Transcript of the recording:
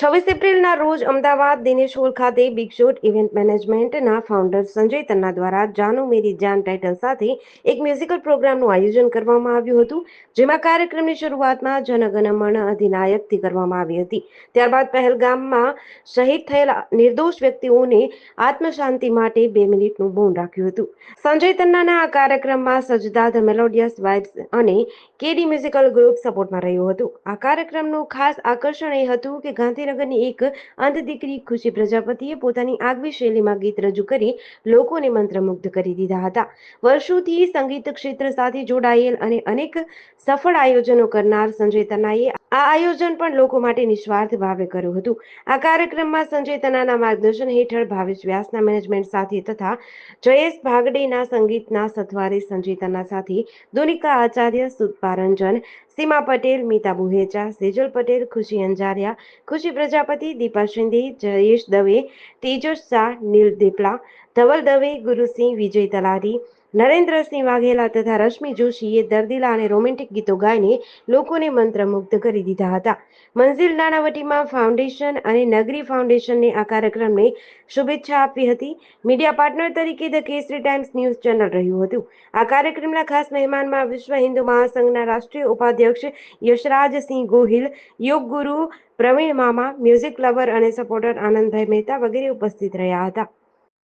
છવ્વીસ એપ્રિલના રોજ અમદાવાદ દિનેશ હોલ ખાતે બિગ શોટ ઇવેન્ટ મેનેજમેન્ટના ફાઉન્ડર સંજય તન્ના દ્વારા જાનુ મેરી જાન ટાઇટલ સાથે એક મ્યુઝિકલ પ્રોગ્રામનું આયોજન કરવામાં આવ્યું હતું, જેમાં કાર્યક્રમની શરૂઆતમાં જનગણમણ અધિનાયકથી કરવામાં આવી હતી. ત્યારબાદ પહેલગામમાં શહીદ થયેલા નિર્દોષ વ્યક્તિઓને આત્મશાંતિ માટે બે મિનિટનું મૌન રાખ્યું હતું. સંજય તન્નાના આ કાર્યક્રમમાં સજદા ધ મેલોડિયસ વાઇબ્સ અને કેડી મ્યુઝિકલ ગ્રુપ સપોર્ટમાં રહ્યું હતું. આ કાર્યક્રમનું ખાસ આકર્ષણ એ હતું કે ગાંધીનગરની એક અંધ દીકરી ખુશી પ્રજાપતિએ પોતાની આગવી શૈલીમાં ગીત રજૂ કરી લોકોને મંત્રમુગ્ધ કરી દીધા હતા. વર્ષોથી સંગીત ક્ષેત્ર સાથે જોડાયેલ અને અનેક સફળ આયોજનો કરનાર સંજય તનાએ આ આયોજન પણ લોકો માટે નિસ્વાર્થ ભાવે કર્યું હતું. આ કાર્યક્રમમાં સંજય તનાના માર્ગદર્શન હેઠળ ભાવેશ વ્યાસના મેનેજમેન્ટ સાથે તથા જયેશ ભાગડેના સંગીતના સથવારે સંજય તના સાથે દુનિકા આચાર્ય સુદપા રંજન સીમા પટેલ મીતા બુહેચા સેજલ પટેલ ખુશી અંજારિયા ખુશી પ્રજાપતિ દીપા શિંદે જયેશ દવે તેજસ શાહ નીલ દેપલા ધવલ દવે ગુરુસિંહ વિજય તલારી નરેન્દ્રસિંહ વાઘેલા તથા રશ્મિ જોશીએ દર્દીલા અને રોમેન્ટિક ગીતો ગાઈને લોકોને મંત્રમુગ્ધ કરી દીધા હતા. મંઝિલ નાણાવટીમાં ફાઉન્ડેશન અને નગરી ફાઉન્ડેશનને આ કાર્યક્રમને શુભેચ્છા આપી હતી. મીડિયા પાર્ટનર તરીકે the Kesari times news channel રહ્યું હતું. આ કાર્યક્રમના ખાસ મહેમાનમાં વિશ્વ હિન્દુ મહાસંઘના રાષ્ટ્રીય ઉપાધ્યક્ષ યશરાજસિંહ ગોહિલ, યોગ ગુરુ પ્રવીણ મામા, મ્યુઝિક લવર અને સપોર્ટર આનંદભાઈ મહેતા વગેરે ઉપસ્થિત રહ્યા હતા.